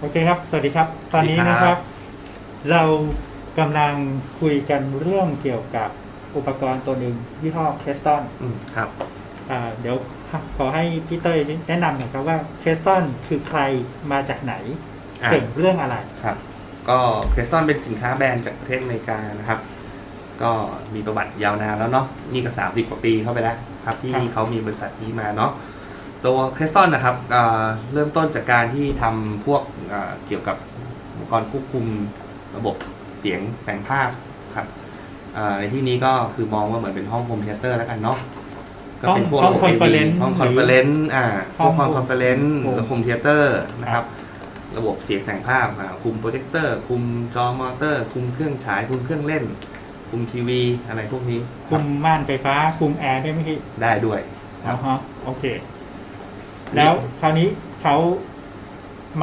โอเคครับ สวัสดีครับ ตอนนี้สวัสดีนะคครัรับบเรากำลังคุยกันเรื่องเกี่ยวกับอุปกรณ์ตัวหนึ่งยี่ห้อเคสตันอืมครับอ่าเดี๋ยวขอให้พี่เต้ยแนะนำหน่อยครับว่าเคสตันคือใครมาจากไหนอะเก่งเรื่องอะไรครับ ก็เคสตอนเป็นสินค้าแบรนด์จากประเทศอเมริกานะครับ ก็มีประวัติยาวนานแล้วเนาะนี่ก็สามสิบกว่าปีเข้าไปแล้วครับ ที่ครับเขามีบริษัทนี้มาเนาะ ตัวเคสตอนนะครับเอ่อเริ่มต้นจากการที่ทำพวกเอ่อเกี่ยวกับอุปกรณ์ควบคุมระบบเสียงแสงภาพครับเอ่อในที่นี้ก็คือมองว่าเหมือนเป็นห้องโฮมเทเตอร์แล้วกันเนาะก็เป็นพวกห้อง AV conference ห้องคอนเฟอเรนซ์อ่าพห้วอกงคอนเฟอเรนซ์โฮมหรือโฮมเทเตอร์นะครับ ระบบเสียงแสงภาพอ่าคุมโปรเจคเตอร์ คุมจอมอเตอร์ คุมเครื่องฉาย คุมเครื่องเล่น คุมทีวีอะไรพวกนี้คคุรับมม่านไฟฟ้า คุมแอร์ได้ไหมพี่ได้ด้วยคอ๋รัอบฮะโอเค แล้วคราวนี้เขา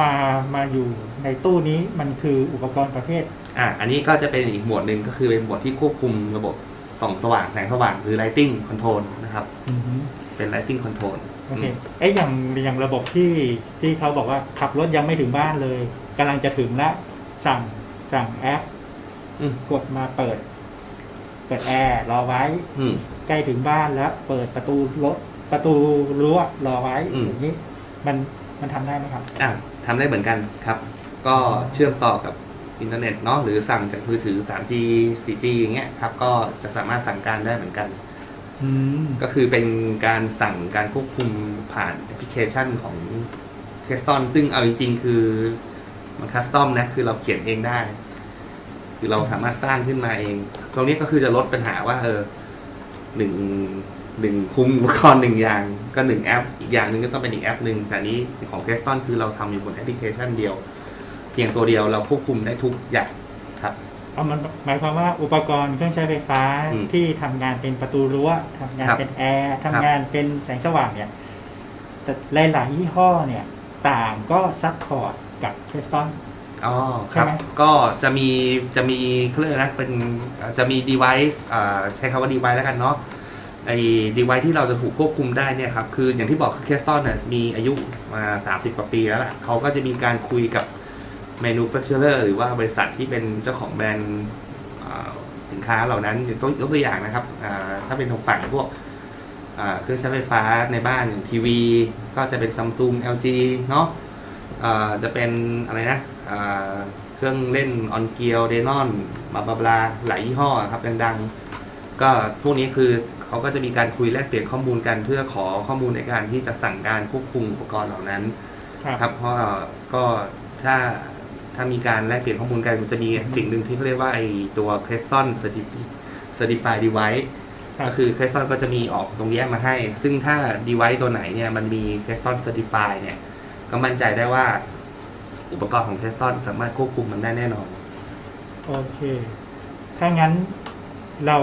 มามาอยู่ในตู้นี้มันคืออุปกรณ์ประเภท อ่าอันนี้ก็จะเป็นอีกหมวดหนึ่งก็คือเป็นหมวดที่ควบคุมระบบส่องสว่างแสงสว่างหรือ lighting control นะครับ อือฮึเป็น lighting control โอเคเอ้ยอย่างอย่างระบบที่ที่เขาบอกว่าขับรถยังไม่ถึงบ้านเลยกำลังจะถึงแล้วสั่งสั่งแอปอืมกดมาเปิด เปิดแอร์รอไว้ อืม ใกล้ถึงบ้านแล้ว เปิดประตูรถ ประตูรั้วรอไว้อืม อย่างนี้ มันมันทำได้ไหมครับ อ่าทำได้เหมือนกันครับ ก็เชื่อมต่อกับอินเทอร์เน็ตเนาะหรือสั่งจากมือถือ 3G 4G อย่างเงี้ยครับก็จะสามารถสั่งการได้เหมือนกัน อืมก็คือเป็นการสั่งการควบคุมผ่านแอปพลิเคชันของ c a s t o n ซึ่งเอาจริงๆคือมันคัสตอมนะคือเราเขียนเองได้ คือเราสามารถสร้างขึ้นมาเอง ตรงนี้ก็คือจะลดปัญหาว่าเออหนึ่ง หนึ่งคุมอุปกรณ์หนึ่งอย่างก็หนึ่งแอป อีกอย่างหนึ่งก็ต้องเป็นอีกแอปหนึ่งแต่อันนี้ของ c a s t o n คือเราทำอยู่บนแอปพลิเคชันเดียว เพียงตัวเดียวเราควบคุมได้ทุกอย่างครับเอามันหมายความว่าอุปกรณ์เครื่องใช้ไฟฟ้าอืมที่ทำงานเป็นประตูรั้วทำงานครับเป็นแอร์ทำงานเป็นแสงสว่างเนี่ยแต่หลายๆยี่ห้อเนี่ยต่างก็ซัพพอร์ตกับเคสตันอ๋อคใช่รับไหม ก็จะมีจะมีเขาเรียกอะไรนะเป็นอ่าจะมี device อ่าใช้คำว่า device แล้วกันเนาะ ไอ้ device ที่เราจะถูกควบคุมได้เนี่ยครับคืออย่างที่บอกคือเคสตอนเนี่ยมีอายุมา 30 กว่าปีแล้วล่ะเขาก็จะมีการคุยกับ manufacturer หรือว่าบริษัทที่เป็นเจ้าของแบรนด์สินค้าเหล่านั้นยกยกตัวอย่างนะครับถ้าเป็นของฝั่งพวกเครื่องใช้ไฟฟ้าในบ้านอย่างทีวี ก็จะเป็น Samsung LG เนาะจะเป็นอะไรนะเครื่องเล่นออนเกียวเดนอนบลาบลาบลาหลายยี่ห้อครับดังๆก็พวกนี้คือ เขาก็จะมีการคุยแลกเปลี่ยนข้อมูลกันเพื่อขอข้อมูลในการที่จะสั่งการควบคุมอุปกรณ์เหล่านั้นครับครับเพราะว่าก็ถ้าถ้ามีการแลกเปลี่ยนข้อมูลกันมันจะมีสิ่งหนึ่งที่เขาเรียกว่าไอตัว Creston Certifi- Certified Device ครับก็คือ Creston ก็จะมีออกตรงแยกมาให้ ซึ่งถ้า device ตัวไหนเนี่ยมันมี Creston Certified เนี่ยก็มั่นใจได้ว่าอุปกรณ์ของ Creston สามารถควบคุมมันได้แน่นอน โอเค ถ้างั้นเรา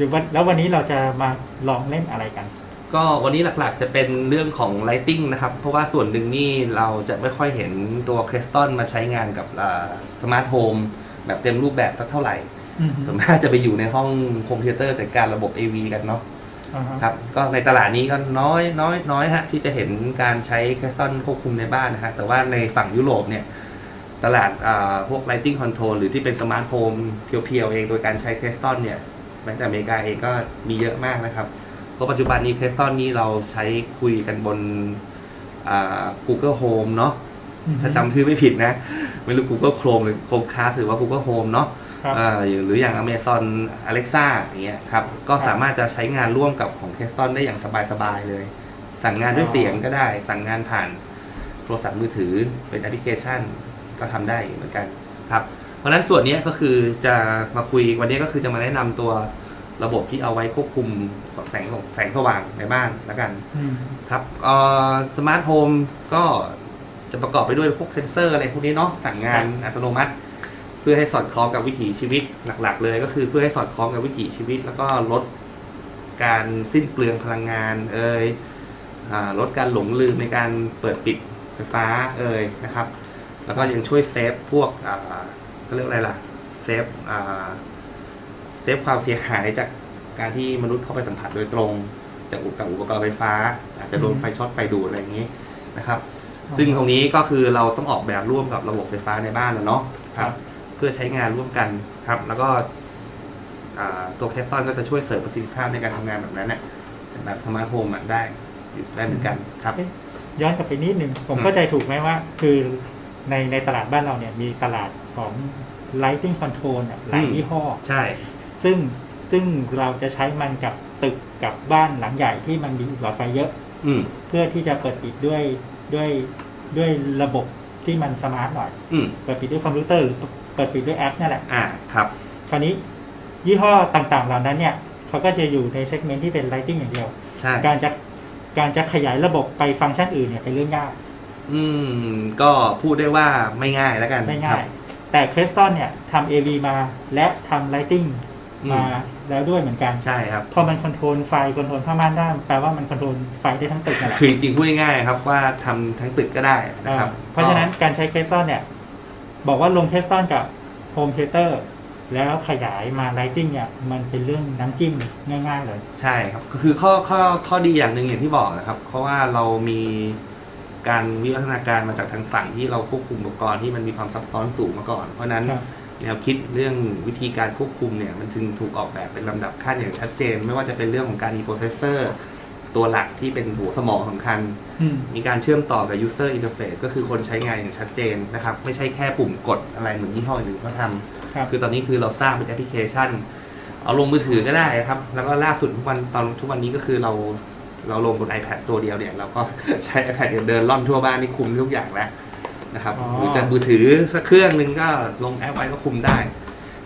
เดี๋ยววันแล้ววันนี้เราจะมาลองเล่นอะไรกัน ก็วันนี้หลักๆจะเป็นเรื่องของ Lighting นะครับ เพราะว่าส่วนหนึ่งนี่เราจะไม่ค่อยเห็นตัว Creston มาใช้งานกับสมาร์ทโฮมแบบเต็มรูปแบบสักเท่าไหร่อืมส่วนมากจะไปอยู่ในห้องโฮมเทเตอร์จัดการระบบ AV กันเนาะอ่าฮะครับก็ในตลาดนี้ก็น้อยน้อยน้อยฮะที่จะเห็นการใช้แคสตันควบคุมในบ้านนะฮะแต่ว่าในฝั่งยุโรปเนี่ย ตลาดอ่าพวก lighting control หรือที่เป็นสมาร์ทโฮมเพียวๆเองโดยการใช้แคสตันเนี่ย แม้แต่อเมริกาเองก็มีเยอะมากนะครับเพราะปัจจุบันนี้แคสตันนี่เราใช้คุยกันบนอ่า Google Home เนาะอืมถ้าจำชื่อไม่ผิดนะ ไม่รู้ Google Chrome หรือ Chromecast หรือว่า Google Home เนาะครับอ่าหรืออย่าง Amazon Alexa อย่างเงี้ยครับ ก็สามารถจะใช้งานร่วมกับของ c a s t o n ได้อย่างสบายๆเลย สั่งงานด้วยอ๋อเสียงก็ได้ สั่งงานผ่านโทรศัพท์มือถือเป็นแอปพลิเคชันก็ทำได้เหมือนกันครับ เพราะฉะนั้นส่วนนี้ก็คือจะมาคุยวันนี้ก็คือจะมาแนะนำตัวระบบที่เอาไว้ควบคุมแสงแสงสว่างในบ้านแล้วกัน อืม ครับสมาร์ทโฮมก็จะประกอบไปด้วยพวกเซ็นเซอร์อะไรพวกนี้เนาะสั่งงานอัตโนมัติ เพื่อให้สอดคล้องกับวิถีชีวิตหลัก ๆ เลยก็คือเพื่อให้สอดคล้องกับวิถีชีวิต แล้วก็ลดการสิ้นเปลืองพลังงาน เอ่ยอาลดการหลงลืมในการเปิดปิดไฟฟ้าเอ่ยนะครับ แล้วก็ยังช่วยเซฟพวกอ่า เขาเรียกอะไรล่ะเซฟอ่าเซฟความเสียหายจากการที่มนุษย์เข้าไปสัมผัสโดยตรง จากอุปกับอุปกรณ์ไฟฟ้า อาจจะโดนอืมไฟช็อตไฟดูดอะไรอย่างนี้นะครับ ซึ่งตรงนี้ก็คือเราต้องออกแบบร่วมกับระบบไฟฟ้าในบ้านแล้วเนาะคครัรับบเพื่อใช้งานร่วมกันครับ แล้วก็อ่าตัวแคสตอนก็จะช่วยเสริมประสิทธิภาพในการทำงานแบบนั้นเนี่ยแบบสมาร์ทโฮมอะได้ได้เหมือนกันครับเอ๊ะย้อนกลับไปนิดนึงผมอืมเข้าใจถูกไหมว่า คือ ในในตลาดบ้านเราเนี่ยมีตลาดของ lighting control เนี่ยหลายยี่ห้อ ใช่ ซึ่งซึ่งเราจะใช้มันกับตึกกับบ้านหลังใหญ่ที่มันมีหลอดไฟเยอะ อืม เพื่อที่จะเปิดปิดด้วยด้วยด้วยระบบที่มันสมาร์ทหน่อย อืม เปิดปิดด้วยคอมพิวเตอร์หรือเปิดปิดด้วยแอปนั่นแหละ อ่า ครับ คราวนี้ยี่ห้อต่างๆเหล่านั้นเนี่ยเขาก็จะอยู่ในเซกเมนต์ที่เป็น lighting อย่างเดียว ใช่ การจะการจะขยายระบบไปฟังก์ชันอื่นเนี่ยเป็นเรื่องยาก อืม ก็พูดได้ว่าไม่ง่ายแล้วกันไม่คง่ารับ ย แต่เคสตันเนี่ยทำ AV มาและทำ lighting อืม มาแล้วด้วยเหมือนกัน ใช่ครับ พอมันคอนโทรลไฟคอนโทรลผ้าม่านได้แปลว่ามันคอนโทรลไฟได้ทั้งตึกนั่นแหละคือจริงๆพูดง่ายๆครับว่าทำทั้งตึกก็ได้นะครับอ่าเพราะฉะนั้นการใช้เคสตันเนี่ย บอกว่าลงเคสตันกับโฮมเทเตอร์แล้วขยายมา lighting เนี่ยมันเป็นเรื่องน้ำจิ้มง่าย ๆ เลย ใช่ครับก็คือข้อข้อข้อดีอย่างหนึ่งอย่างที่บอกนะครับ เพราะว่าเรามี การวิวัฒนาการมาจากทางฝั่งที่เราควบคุมอุปกรณ์ที่มันมีความซับซ้อนสูงมาก่อน เพราะฉะนั้นครับ แนวคิดเรื่องวิธีการควบคุมเนี่ยมันถึงถูกออกแบบเป็นลำดับขั้นอย่างชัดเจน ไม่ว่าจะเป็นเรื่องของการมีโปรเซสเซอร์ตัวหลักที่เป็นหัวสมองสำคัญ อืม มีการเชื่อมต่อกับ user interface ก็คือคนใช้งานอย่างชัดเจนนะครับ ไม่ใช่แค่ปุ่มกดอะไรเหมือนยี่ห้ออื่นเขาทำครับ คือตอนนี้คือเราสร้างเป็นแอปพลิเคชัน เอาลงมือถือก็ได้ครับ แล้วก็ล่าสุดทุกวันตอนทุกวันนี้ก็คือเรา เราลงบน iPad ตัวเดียวเนี่ยเราก็ใช้ iPad เดินเดินล่อนทั่วบ้านนี่คุมทุกอย่างแล้วนะครับอ๋อ หรือจะมือถือสักเครื่องหนึ่งก็ลงแอปไว้ก็คุมได้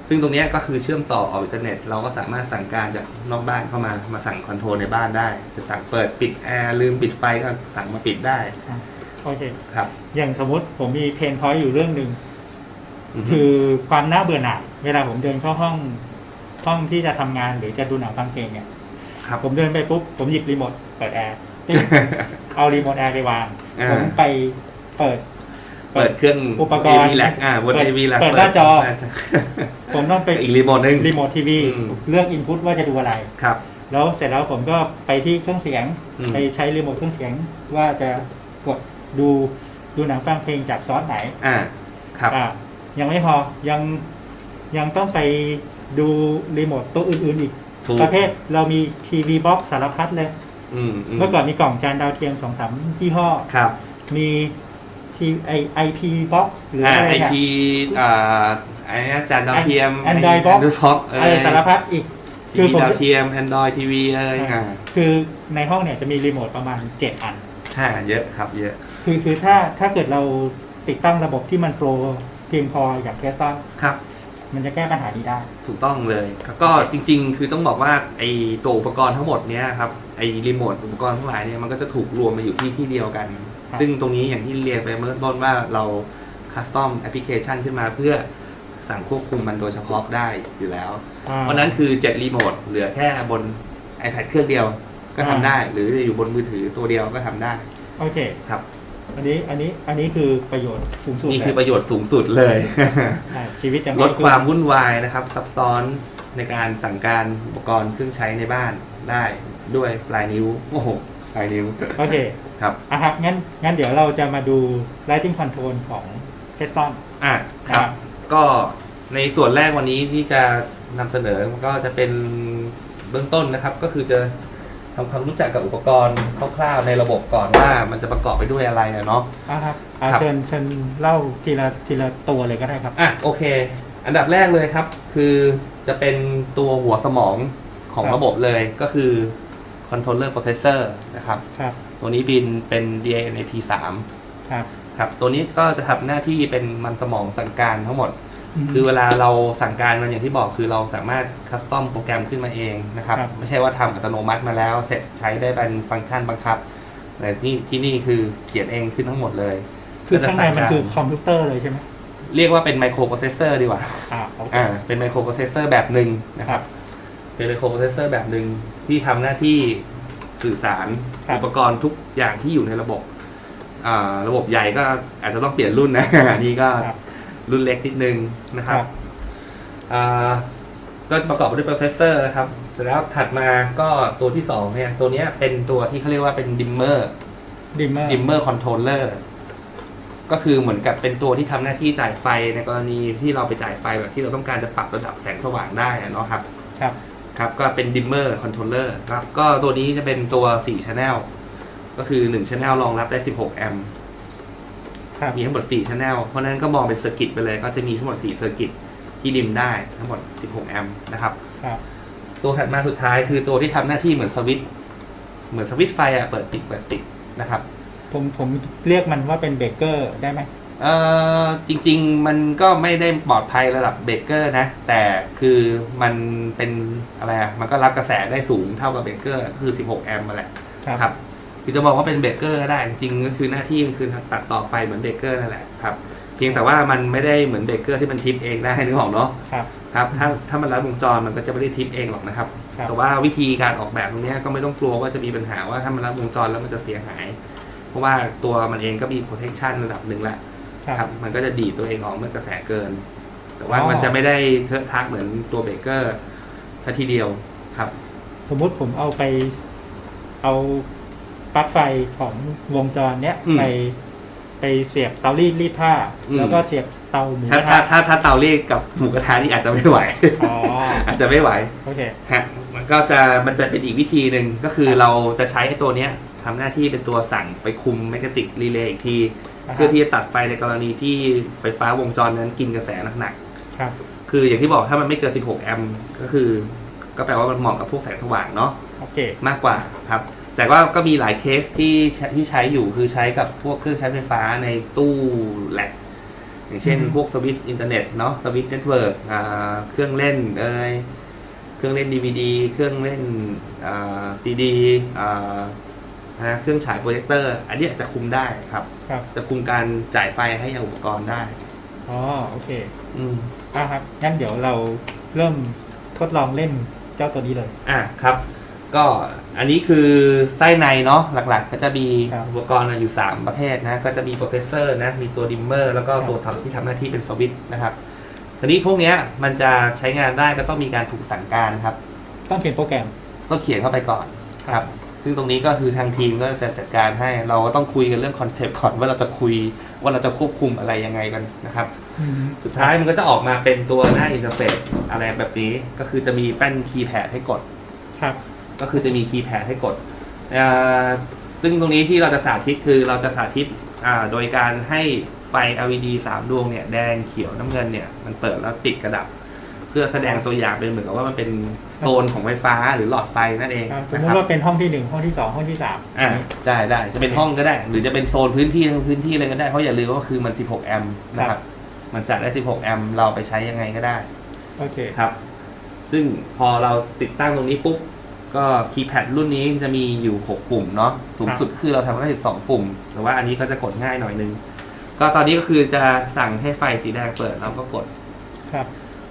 ซึ่งตรงเนี้ยก็คือเชื่อมต่อออกอินเทอร์เน็ต เราก็สามารถสั่งการจากนอกบ้านเข้ามามาสั่งคอนโทรลในบ้านได้ จะสั่งเปิดปิดแอร์ลืมปิดไฟก็สั่งมาปิดได้อะโอเค ครับอย่างสมมติผมมีเพนพอยต์อยู่เรื่องหนึ่ง มคือความน่าเบื่อหน่ายเวลาผมเดินเข้าห้องห้องที่จะทำงานหรือจะดูหนังฟังเพลงเนี่ย ครับ ผมเดินไปปุ๊บ ผมหยิบรีโมท เปิดแอร์ตึ้งเอารีโมทแอร์ไปวางอ่าผมไปเปิด เปิดเครื่องอุปกรณ์ AV แลกอ่าบนเปิด AV แลกเปิดหน้าจอหน้าจอ ผมต้องไปอีกรีโมทหนึงรีโมททีวีอืมเลือกอินพุตว่าจะดูอะไรครับแล้วเสร็จแล้วผมก็ไปที่เครื่องเสียงอืมไปใช้รีโมทเครื่องเสียงว่าจะกดดูดูหนังฟังเพลงจากซอสไหน อ่า ครับอะยังไม่พอยังยังต้องไปดูรีโมทตัวอื่นๆอีกถูกประเภทเรามีทีวีบ็อกสารพัดเลย อืมอืมเมื่อก่อนมีกล่องจานดาวเทียมสองสามยี่ห้อ ครับมีทีไอไอพีบ็อกหรืออ่าอะไรไอเนี่ย พีอ่าไอ้นี่จานดาวเทียม Android Box พ็อกอะไรสารพัดอีกทีคือวีผมดาวจะเทียมแอนดรอยทีวีเอ้ยอ่าคือในห้องเนี่ยจะมีรีโมทประมาณ 7 อัน อ่าเยอะครับเยอะ คือคือถ้าถ้าเกิดเราติดตั้งระบบที่มันโปรเพียงพออย่างเคสตัน ครับ มันจะแก้ปัญหานี้ได้ ถูกต้องเลยแล้วก็จริง ๆ คือต้องบอกว่าไอตัวอุปกรณ์ทั้งหมดเนี้ยครับไอรีโมทอุปกรณ์ทั้งหลายเนี่ยมันก็จะถูกรวมมาอยู่ที่ที่เดียวกัน ครับ ซึ่งตรงนี้อย่างที่เรียนไปเมื่อต้นว่าเราคัสตอมแอปพลิเคชันขึ้นมาเพื่อสั่งควบคุมมันโดยเฉพาะได้อยู่แล้ว อ่า เพราะนั้นคือ 7 รีโมทเหลือแค่บน iPad เครื่องเดียวก็ทำอ่า ได้ หรือจะอยู่บนมือถือตัวเดียวก็ทำได้โอเค ครับ อันนี้อันนี้อันนี้คือประโยชน์สูงสุดนี่คือเลยประโยชน์สูงสุดเลยใช่ชีวิตจะลง่ายดขึ้นความวุ่นวายนะครับ ซับซ้อนในการสั่งการอุปกรณ์เครื่องใช้ในบ้านได้ด้วยปลายนิ้ว โอ้โหปลายนิ้วโอเคครับ อะครับงั้นงั้นเดี๋ยวเราจะมาดู lighting control ของเคสตันอะคครัรับบก็ในส่วนแรกวันนี้ที่จะนำเสนอมันก็จะเป็นเบื้องต้นนะครับ ก็คือจะ ทำความรู้จักกับอุปกรณ์คร่าวๆในระบบก่อนว่ามันจะประกอบไปด้วยอะไรอะเนาะ อะครับอะครับ เชิญเชิญเล่าทีละทีละตัวเลยก็ได้ครับ อะโอเค อันดับแรกเลยครับ คือจะเป็นตัวหัวสมองของครับ ระบบเลยก็คือ controller processor นะครับ ครับตัวนี้บินเป็น DNAP 3 ครับ ครับ ตัวนี้ก็จะทำหน้าที่เป็นมันสมองสั่งการทั้งหมดม คือเวลาเราสั่งการมันอย่างที่บอกคือเราสามารถคัสตอมโปรแกรมขึ้นมาเองนะครับ ครับ ไม่ใช่ว่าทำอัตโนมัติมาแล้ว เสร็จใช้ได้เป็นฟังก์ชันบังคับ แต่ที่ที่นี่คือเขียนเองขึ้นทั้งหมดเลยคือข้างในมันก็จะสั่คือคอมพิวเตอร์เลยใช่ไหมเรียกว่าเป็นไมโครโปรเซสเซอร์ดีกว่า อ่าโอเค อ่าเป็นไมโครโปรเซสเซอร์แบบหนึ่งนะครับ เป็นไมโครโปรเซสเซอร์แบบหนึ่งที่ทำหน้าที่สื่อสารครับ อุปกรณ์ทุกอย่างที่อยู่ในระบบ อ่า ระบบใหญ่ก็อาจจะต้องเปลี่ยนรุ่นนะ อันนี้ก็ครับ รุ่นเล็กนิดนึงนะครับครับ อ่าก็จะประกอบไปด้วยโปรเซสเซอร์นะครับ เสร็จแล้วถัดมาก็ตัวที่สองเนี่ย ตัวเนี้ยเป็นตัวที่เขาเรียกว่าเป็นดิมเมอร์ ดิมเมอร์ ดิมเมอร์คอนโทรลเลอร์ก็คือเหมือนกับเป็นตัวที่ทำหน้าที่จ่ายไฟในกรณีที่เราไปจ่ายไฟแบบที่เราต้องการจะปรับระดับแสงสว่างได้อะเนาะครับ ครับ ครับ ก็เป็นดิมเมอร์คอนโทรลเลอร์ครับ ก็ตัวนี้จะเป็นตัว4 Channel ก็คือ1 Channel รองรับได้ 16 แอมป์ ครับ มีทั้งหมด4 Channel เพราะฉะนั้นก็มองเป็นเซอร์กิตไปเลย ก็จะมีทั้งหมด4เซอร์กิตที่ดิมได้ทั้งหมด 16 แอมป์นะครับ ครับ ตัวถัดมาสุดท้ายคือตัวที่ทำหน้าที่เหมือนสวิตช์เหมือนสวิตช์ไฟอะเปิดปิดเปิดปิดนะครับ ผมผมเรียกมันว่าเป็นเบเกอร์ได้ไหม เอ่อจริงๆมันก็ไม่ได้ปลอดภัยระดับเบรกเกอร์นะ แต่คือมันเป็นอะไรอะมันก็รับกระแสได้สูงเท่ากับเบรกเกอร์คือ 16 แอมป์มาแหละครับ ครับคือจะบอกว่าเป็นเบรกเกอร์ก็ได้จริงๆก็คือหน้าที่มันคือตัดต่อไฟเหมือนเบรกเกอร์นั่นแหละครับ เพียงแต่ว่ามันไม่ได้เหมือนเบรกเกอร์ที่มันทิปเองได้นึกออกเนาะครับครับถ้าถ้ามันรัดวงจรมันก็จะไม่ได้ทิปเองหรอกนะครับครับแต่ว่าวิธีการออกแบบตรงเนี้ยก็ไม่ต้องกลัวว่าจะมีปัญหาว่าถ้ามันรัดวงจรแล้วมันจะเสียหาย เพราะว่าตัวมันเองก็มี protection ระดับหนึ่งแหละครับครับมันก็จะดีดตัวเองออกเมื่อกระแสเกิน แต่ว่าอ๋อมันจะไม่ได้เทอะทักเหมือนตัวเบรกเกอร์ซะทีเดียวครับ สมมุติผมเอาไปเอา ปลั๊กไฟของวงจรเนี้ยอืม ไปไปเสียบเตารีดรีดผ้าอืมแล้วก็เสียบเตาหมูถ้ากระถ้าทะถ้าถ้าเตารีดกับหมูกระทะนี่อาจจะไม่ไหว อ๋อ อาจจะไม่ไหวโอเค ฮะมันก็จะมันจะเป็นอีกวิธีหนึ่งก็คือเราจะใช้ไอ้ตัวเนี้ยทำหน้าที่เป็นตัวสั่งไปคุมแมกเนติกรีเลย์อีกทีอ่าฮะเพื่อที่จะตัดไฟในกรณีที่ไฟฟ้าวงจรนั้นกินกระแสหนักครับ ๆคืออย่างที่บอกถ้ามันไม่เกิน 16 แอมป์ก็คือ ก็แปลว่ามันเหมาะกับพวกแสงสว่างเนาะโอเค มากกว่าครับ แต่ว่าก็มีหลายเคสที่ใช้ที่ใช้อยู่คือใช้กับพวกเครื่องใช้ไฟฟ้าในตู้แหลกอย่างเช่นอืมพวกสวิตช์อินเทอร์เน็ตเนาะสวิตช์เน็ตเวิร์กเครื่องเล่นเอ่ยเครื่องเล่นดีวดีเครื่องเล่นซีดีนะเครื่องฉายโปรเจคเตอร์ อันนี้อาจจะคุมได้ครับครับ จะคุมการจ่ายไฟให้ยังอุปกรณ์ได้อ๋อโอเค อืมอะครับงั้นเดี๋ยวเราเริ่มทดลองเล่นเจ้าตัวนี้เลย อะครับ ก็อันนี้คือไส้ในเนาะหลักๆ ก็จะมีครับอุปกรณ์อยู่ 3 ประเภทนะก็จะมีโปรเซสเซอร์นะมีตัวดิมเมอร์แล้วก็ครับ ตัวทำที่ทำหน้าที่เป็นสวิตช์นะครับทีนี้พวกเนี้ยมันจะใช้งานได้ก็ต้องมีการถูกสั่งการครับ ต้องเขียนโปรแกรม ต้องเขียนเข้าไปก่อนครับ ซึ่งตรงนี้ก็คือทางทีมก็จะจัดการให้ เราก็ต้องคุยกันเรื่องคอนเซปต์ก่อนว่าเราจะคุยว่าเราจะควบคุมอะไรยังไงกันนะครับอืมสุดท้ายมันก็จะออกมาเป็นตัวหน้าอินเทอร์เฟซอะไรแบบนี้ ก็คือจะมีแป้นคีย์แพดให้กด ครับ ก็คือจะมีคีย์แพดให้กดอ่าซึ่งตรงนี้ที่เราจะสาธิตคือเราจะสาธิตอ่าโดยการให้ไฟ LED 3 ดวงเนี่ยแดงเขียวน้ำเงินเนี่ยมันเปิดแล้วติดกระดับ เพื่อแสดงตัวอย่างเป็นเหมือนกับว่ามันเป็นโซนของไฟฟ้าหรือหลอดไฟนั่นเองอ่าสมนะมคติรับว่าเป็นห้องที่หนึ่งห้องที่สองห้องที่สามอ่าได้ได้จะเป็นห้องก็ได้ หรือจะเป็นโซนพื้นที่ทั้งพื้นที่เลยก็ได้เพราะอย่าลืมว่าคือมัน 16 แอมป์นะครับมันจัดได้ 16 แอมป์เราไปใช้ยังไงก็ได้โอเคครับ ซึ่งพอเราติดตั้งตรงนี้ปุ๊บ ก็คีย์แพดรุ่นนี้จะมีอยู่ 6 ปุ่มเนาะสูงสุดคือเราทำได้12 ปุ่ม แต่ว่าอันนี้ก็จะกดง่ายหน่อยนึง ก็ตอนนี้ก็คือจะสั่งให้ไฟสีแดงเปิดเราก็กดครับ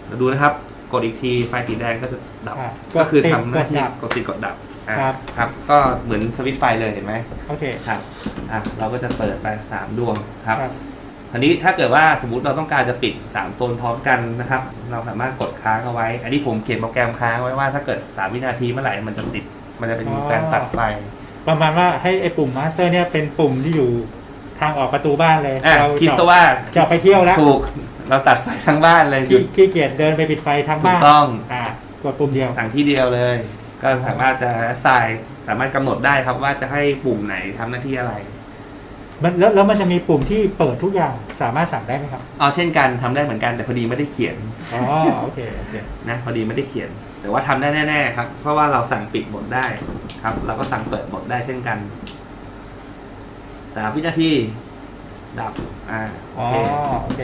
เราดูนะครับ กดอีกทีไฟสีแดงก็จะดับ อ่าก็คือติดทำหน้าที่กดดับกดติดกดดับอะครับ ครับ ก็เหมือนสวิตช์ไฟเลยเห็นไหมโอเคครับอะเราก็จะเปิดไป3ดวงครับครับอันนี้ถ้าเกิดว่าสมมติเราต้องการจะปิด 3 โซนพร้อมกันนะครับ เราสามารถกดค้างเอาไว้ อันนี้ผมเขียนโปรแกรมค้างไว้ว่าถ้าเกิด 3 วินาทีเมื่อไหร่มันจะติด มันจะเป็นอ๋อการตัดไฟ ประมาณว่าให้ไอ้ปุ่มมาสเตอร์เนี่ยเป็นปุ่มที่อยู่ทางออกประตูบ้านเลยอะเราคิดจะซะว่าจะออกไปเที่ยวแล้วถูกเราตัดไฟทั้งบ้านเลยหยุขี้ดขี้เกียจเดินไปปิดไฟทางถูบ้ากนต้องอ่ากดปุ่มเดียวสั่งที่เดียวเลย ก็สามารถจะใส่สามารถกำหนดได้ครับว่าจะให้ปุ่มไหนทำหน้าที่อะไร มันแล้วแล้วมันจะมีปุ่มที่เปิดทุกอย่างสามารถสั่งได้ไหมครับ เอาเช่นกันทำได้เหมือนกันแต่พอดีไม่ได้เขียนอ๋อโอเคโอเคนะพอดีไม่ได้เขียน แต่ว่าทำได้แน่ๆครับ เพราะว่าเราสั่งปิดหมดได้ครับ เราก็สั่งเปิดหมดได้เช่นกันสามวินาทีดับอ่าโออ๋อเคโอเค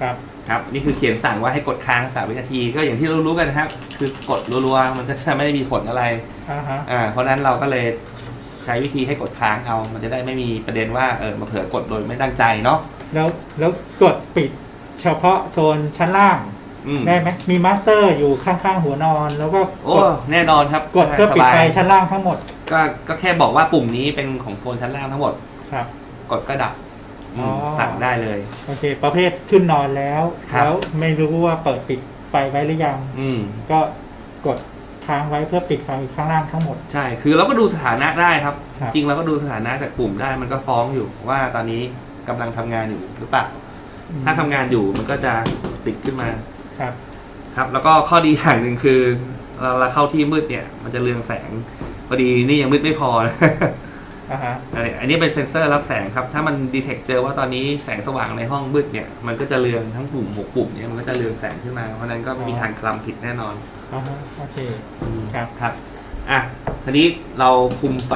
ครับครับนี่คือเขียนสั่งว่าให้กดค้างสามวินาที ก็อย่างที่เรารู้กันนะครับ คือกดรัวๆมันก็จะไม่ได้มีผลอะไร อ่าฮะ อ่าเพราะฉะนั้นเราก็เลย ใช้วิธีให้กดค้างเอา มันจะได้ไม่มีประเด็นว่าเออมาเผลอกดโดยไม่ตั้งใจเนาะแล้วแล้วกดปิดเฉพาะโซนชั้นล่างอืมได้ไหมมีมาสเตอร์อยู่ข้างๆหัวนอน แล้วก็โอ้ กดแน่นอนครับกดเพื่อปิดไฟสบายชั้นล่างทั้งหมดก็ก็แค่บอกว่าปุ่มนี้เป็นของโซนชั้นล่างทั้งหมด ครับ กดก็ดับอืมอ๋อ สั่งได้เลย โอเค ประเภทขึ้นนอนแล้ว ครับ แล้วไม่รู้ว่าเปิดปิดไฟไว้หรือยัง อืม ก็กด ค้างไว้เพื่อปิดไฟข้างล่างทั้งหมด ใช่ คือเราก็ดูสถานะได้ครับ ครับ จริงเราก็ดูสถานะจากปุ่มได้ มันก็ฟ้องอยู่ว่าตอนนี้กำลังทำงานอยู่หรือเปล่า ถ้าทำงานอยู่มันก็จะติดขึ้นมา ครับ ครับ แล้วก็ข้อดีอย่างหนึ่งคือเราเราเข้าที่มืดเนี่ย มันจะเรืองแสง พอดีนี่ยังมืดไม่พอนะ อ่าฮะ อันนี้อันนี้เป็นเซ็นเซอร์รับแสงครับ ถ้ามันดีเทคเจอว่าตอนนี้แสงสว่างในห้องมืดเนี่ย มันก็จะเรืองทั้งปุ่มหกปุ่มเนี่ยมันก็จะเรืองแสงขึ้นมา เพราะฉะนั้นก็ไม่มีทางคลำผิดแน่นอน อ่าฮะโอเคครับครับอะทีนี้เราคุมไฟ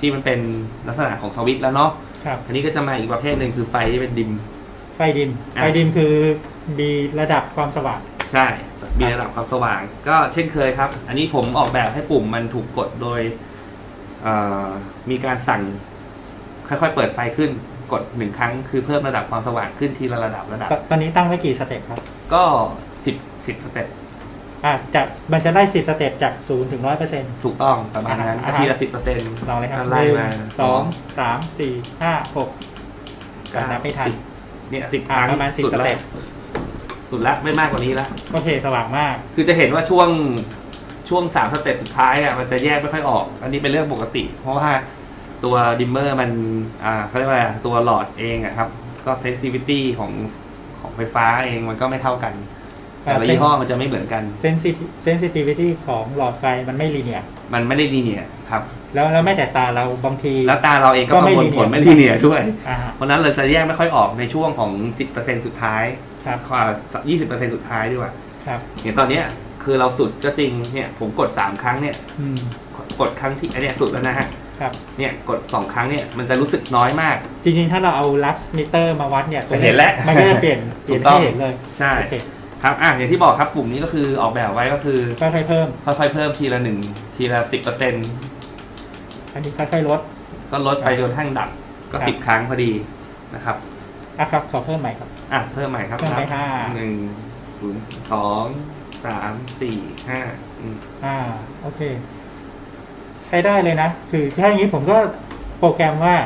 ที่มันเป็นลักษณะของสวิตช์แล้วเนาะครับอันนี้ก็จะมาอีกประเภทหนึ่งคือไฟที่เป็นดิม ไฟดินอะไฟดินคือมีระดับความสว่าง ใช่มีระดับความสว่าง ก็เช่นเคยครับ อันนี้ผมออกแบบให้ปุ่มมันถูกกดโดยเอ่อมีการสั่งค่อยๆเปิดไฟขึ้นกดหนึ่งครั้งคือเพิ่มระดับความสว่างขึ้นทีละระดับระดับตตอนนี้ตั้งไว้กี่สเต็ปครับ ก็สิบสิบสเต็ป อ่าจากมันจะไล่สิบสเต็ปจากศูนย์ถึงร้อยเปอร์เซ็นต์ ถูกต้องประมาณนั้นอ่าฮะทีละสิบเปอร์เซ็นต์ลองเลยครับหไล่นึ่งมาสองสามสี่ห้าหกก่อนนับไม่ทัน สิบเนี่ยสิบคอ่ารั้งประมาณสิบสุดสละเต็ป สุดละไม่มากกว่านี้ละ โอเคสว่างมาก คือจะเห็นว่าช่วงช่วงสามสเต็ปสุดท้ายอะมันจะแยกไม่ค่อยออก อันนี้เป็นเรื่องปกติ เพราะว่าตัวดิมเมอร์มันอ่าเขาเรียกว่าอะไรตัวหลอดเองอะครับ ก็เซนซิ i ิตี้ของของไฟฟ้าเองมันก็ไม่เท่ากัน แต่ละอ่ายี่ห้อมันจะไม่เหมือนกันเซนซิเซนซิทิวิตี้ของหลอดไฟมันไม่ลีเนียร์มันไม่ได้ลีเนียร์ครับ แล้วแล้วไม่แต่ตาเราบางที แล้วตาเราเองก็ก็ประไม่มวลผล linear ไม่ลีเนียร์ด้วย อ่าฮะ เพราะฉะนั้นเราจะแยกไม่ค่อยออกในช่วงของ 10%สุดท้ายครับกว่า20%สุดท้ายดีกว่าครับอย่างตอนเนี้ยคือเราสุดก็จริงเนี่ยผมกด 3 ครั้งเนี่ยอืมกดครั้งที่อันเนี้ยสุดแล้วนะฮะครับ เนี่ยกด 2 ครั้งเนี่ยมันจะรู้สึกน้อยมาก จริงๆ ถ้าเราเอาลักซ์มิเตอร์มาวัดเนี่ยตัวเห็นแล้วมันก็จะเปลี่ยนเปถูลี่ยนกต้องให้เห็นเลยใช่ โอเค ครับอะอย่างที่บอกครับปุ่มนี้ก็คือออกแบบไว้ก็คือค่อยๆเพิ่ม ค่อยๆเพิ่มทีละหนึ่งทีละสิบเปอร์เซ็นอันนี้ค่อยๆลด ก็ลดไปจนกระทั่งดับก็ครับ สิบครั้งพอดีนะครับอะครับขอเพิ่มใหม่ครับ อะเพิ่มใหม่ครับเพิ่มไปนับห้า หนึ่งศูนย์สองสามสี่ห้าอืมอ่าโอเค ใช้ได้เลยนะ คือถ้าอย่างนี้ผมก็โปรแกรมว่า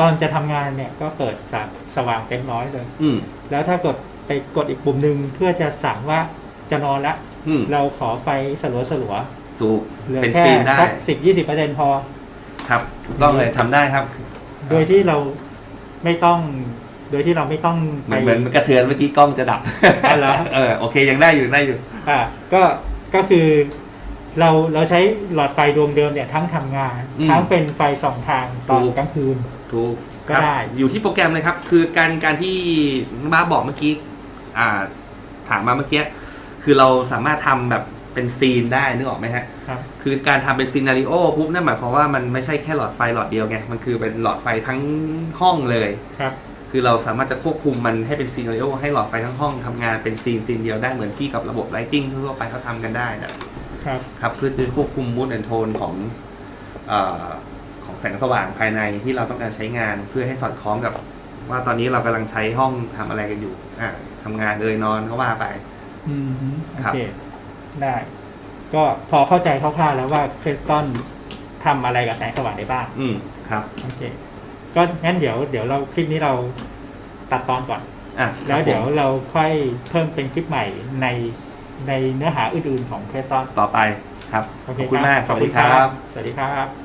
ตอนจะทำงานเนี่ยก็เปิดสางสว่างเต็มร้อยเลย อืมแล้วถ้ากด ไปกดอีกปุ่มหนึ่งเพื่อจะสั่งว่าจะนอนละอืม เราขอไฟสลัวสลัวถูกๆเหลือเป็นแค่ซีนได้สักสิบยี่สิบเปอร์เซ็นพอ ครับถูกต้องเลยทำได้ครับ โดยที่เราไม่ต้อง โดยที่เราไม่ต้องเหไป มือนเหมือนกระเทือนเมื่อกี้กล้องจะดับอ๋อเหรอ เออโอเคยังได้อยู่ได้อยู่ อ่าก็ก็คือเราเราใช้หลอดไฟดวงเดิมเนี่ยทั้งทำงาน อืมทั้งเป็นไฟสองทางตอนถูก กลางคืน ถูกก็ครับได้ อยู่ที่โปรแกรมเลยครับ คือการการที่บ้าบอกเมื่อกี้ อ่าถามมาเมื่อกี้คือเราสามารถทำแบบเป็นซีนได้นึกออกไหมฮะครับคือการทำเป็นซีนารีโอปุ๊บนั่นหมายความว่ามันไม่ใช่แค่หลอดไฟหลอดเดียวไงมันคือเป็นหลอดไฟทั้งห้องเลยครับคือเราสามารถจะควบคุมมันให้เป็นซีนารีโอให้หลอดไฟทั้งห้องทำงานเป็นซีนซีนเดียวได้เหมือนที่กับระบบไลติ้งทั่วไปเขาทำกันได้นะครับครับเพื่อจะควบคุมมูดแอนโทนของเอ่อของแสงสว่างภายในที่เราต้องการใช้งานเพื่อให้สอดคล้องกับ ว่าตอนนี้เรากำลังใช้ห้องทำอะไรกันอยู่ อ่าทำงานเอยนอนก็ว่าไป อืมฮึโอครับเค ได้ ก็พอเข้าใจคร่าวๆแล้วว่าคริสตัลทำอะไรกับแสงสว่างได้บ้าง อืมครับ โอเค ก็งั้นเดี๋ยวเดี๋ยวเราคลิปนี้เราตัดตอนก่อน อะแล้วเดี๋ยวครับผมเราค่อยเพิ่มเป็นคลิปใหม่ในในเนื้อหาอื่นๆของคริสตัลต่อไปครับโอเคขอบคุณรับมาก สวัสดีครับ สวัสดีครับ